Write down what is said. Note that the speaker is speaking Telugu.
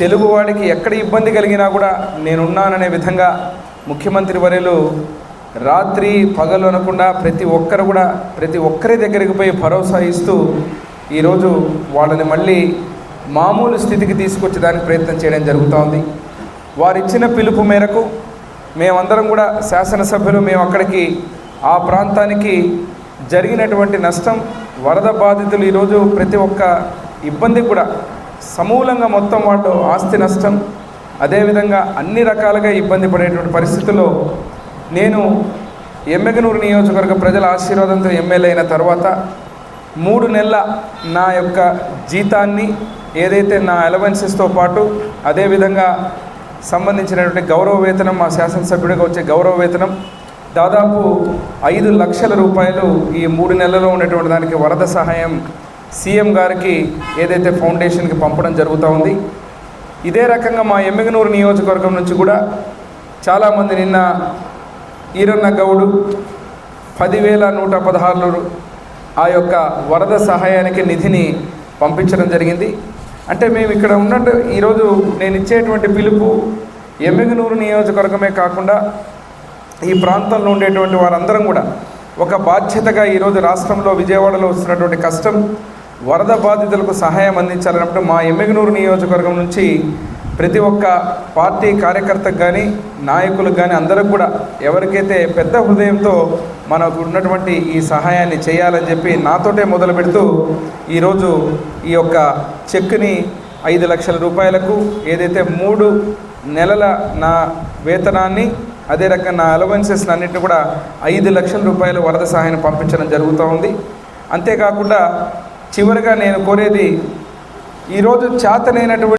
తెలుగువాడికి ఎక్కడ ఇబ్బంది కలిగినా కూడా నేనున్నాననే విధంగా ముఖ్యమంత్రి వర్యులు రాత్రి పగలు అనకుండా ప్రతి ఒక్కరు కూడా ప్రతి ఒక్కరి దగ్గరికి పోయి భరోసా ఇస్తూ ఈరోజు వాళ్ళని మళ్ళీ మామూలు స్థితికి తీసుకొచ్చేదానికి ప్రయత్నం చేయడం జరుగుతోంది. వారిచ్చిన పిలుపు మేరకు మేమందరం కూడా శాసనసభ్యులు మేము అక్కడికి ఆ ప్రాంతానికి జరిగినటువంటి నష్టం వరద బాధితులు ఈరోజు ప్రతి ఒక్క ఇబ్బంది కూడా సమూలంగా మొత్తం వాళ్ళు ఆస్తి నష్టం అదేవిధంగా అన్ని రకాలుగా ఇబ్బంది పడేటువంటి పరిస్థితుల్లో నేను ఎమ్మెగనూరు నియోజకవర్గ ప్రజల ఆశీర్వాదంతో ఎమ్మెల్యే అయిన తర్వాత మూడు నెలల నా యొక్క జీతాన్ని ఏదైతే నా అలవెన్సెస్తో పాటు అదేవిధంగా సంబంధించినటువంటి గౌరవ వేతనం మా శాసనసభ్యుడిగా వచ్చే గౌరవ వేతనం దాదాపు ఐదు లక్షల రూపాయలు ఈ మూడు నెలల్లో ఉన్నటువంటి దానికి వరద సహాయం సీఎం గారికి ఏదైతే ఫౌండేషన్కి పంపడం జరుగుతూ ఉంది ఇదే రకంగా మా ఎమ్మిగనూరు నియోజకవర్గం నుంచి కూడా చాలామంది నిన్న ఈరన్న గౌడు పదివేల నూట పదహారు ఆ యొక్క వరద సహాయానికి నిధిని పంపించడం జరిగింది. అంటే మేము ఇక్కడ ఉన్నట్టు ఈరోజు నేను ఇచ్చేటువంటి పిలుపు ఎమ్మిగనూరు నియోజకవర్గమే కాకుండా ఈ ప్రాంతంలో ఉండేటువంటి వారందరం కూడా ఒక బాధ్యతగా ఈరోజు రాష్ట్రంలో విజయవాడలో వస్తున్నటువంటి కష్టం వరద బాధితులకు సహాయం అందించాలన్నప్పుడు మా ఎమ్మిగనూరు నియోజకవర్గం నుంచి ప్రతి ఒక్క పార్టీ కార్యకర్తకు కానీ నాయకులకు కానీ అందరికి కూడా ఎవరికైతే పెద్ద హృదయంతో మనకు ఉన్నటువంటి ఈ సహాయాన్ని చేయాలని చెప్పి నాతోటే మొదలు పెడుతూ ఈరోజు ఈ యొక్క చెక్ని ఐదు లక్షల రూపాయలకు ఏదైతే మూడు నెలల నా వేతనాన్ని అదే రకంగా నా అలవెన్సెస్ అన్నింటిని కూడా ఐదు లక్షల రూపాయలు వరద సహాయాన్ని పంపించడం జరుగుతూ ఉంది. అంతేకాకుండా చివరిగా నేను కోరేది ఈరోజు చేతనైనటువంటి